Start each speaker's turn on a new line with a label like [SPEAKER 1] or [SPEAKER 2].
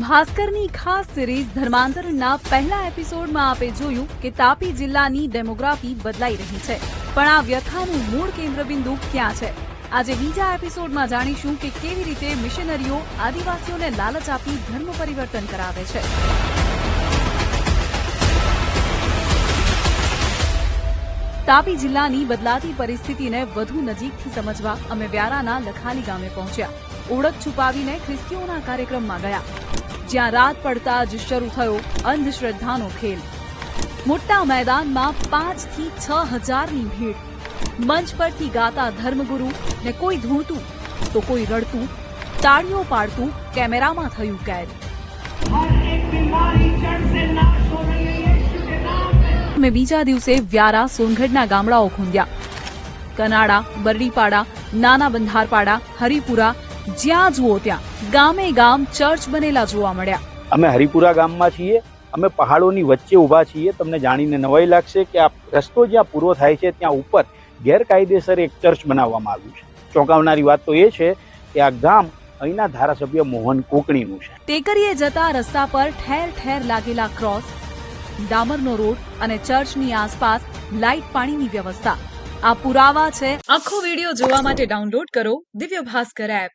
[SPEAKER 1] ભાસ્કરની ખાસ સિરીઝ ધર્માંતરણના પહેલા એપિસોડમાં આપે જોયું કે તાપી જિલ્લાની ડેમોગ્રાફી બદલાઈ રહી છે. પણ આ વ્યથાનું મૂળ કેન્દ્રબિંદુ ક્યાં છે? આજે બીજા એપિસોડમાં જાણીશું કે કેવી રીતે મિશનરીઓ આદિવાસીઓને લાલચ આપી ધર્મ પરિવર્તન કરાવે છે. તાપી જિલ્લાની બદલાતી પરિસ્થિતિને વધુ નજીકથી સમજવા અમે વ્યારાના લખાલી ગામે પહોંચ્યા. ઓળખ છુપાવીને ખ્રિસ્તીઓના કાર્યક્રમમાં ગયા. જ્યાં રાત પડતા જ શરૂ થયો અંધશ્રદ્ધાનો ખેલ. મોટા મેદાનમાં પાંચથી છ હજારની ભીડ. મંચ પરથી ગાતા ધર્મગુરુ, ને કોઈ ધૂણતું તો કોઈ રડતું, તાળીઓ પાડતું કેમેરામાં થયું કેદ. મેં બીજા દિવસે વ્યારા સોનગઢના ગામડાઓ ખૂંદ્યા. કનાડા બરડીપાડા, નાના બંધારપાડા, હરિપુરા જ્યાં જુઓ ત્યાં ગામે ગામ ચર્ચ બનેલા જોવા મળ્યા.
[SPEAKER 2] અમે હરિપુરા ગામમાં છીએ અમે પહાડોની વચ્ચે ઊભા છીએ તમને જાણીને નવાઈ લાગશે કે આ રસ્તો જ્યાં પૂરો થાય છે ત્યાં ઉપર ગેરકાયદેસર એક ચર્ચ બનાવવામાં આવ્યું છે. ચોંકાવનારી વાત તો એ છે કે આ ગામ અહીંના ધારાસભ્ય મોહન કોકણીનું છે.
[SPEAKER 1] ટેકરીએ જતા રસ્તા પર ઠેર ઠેર લાગેલા ક્રોસ ડામરનો રોડ અને ચર્ચની આસપાસ લાઇટ પાણીની વ્યવસ્થા. આ પુરાવા છે. આખો વિડિયો જોવા માટે ડાઉનલોડ કરો દિવ્ય ભાસ્કર એપ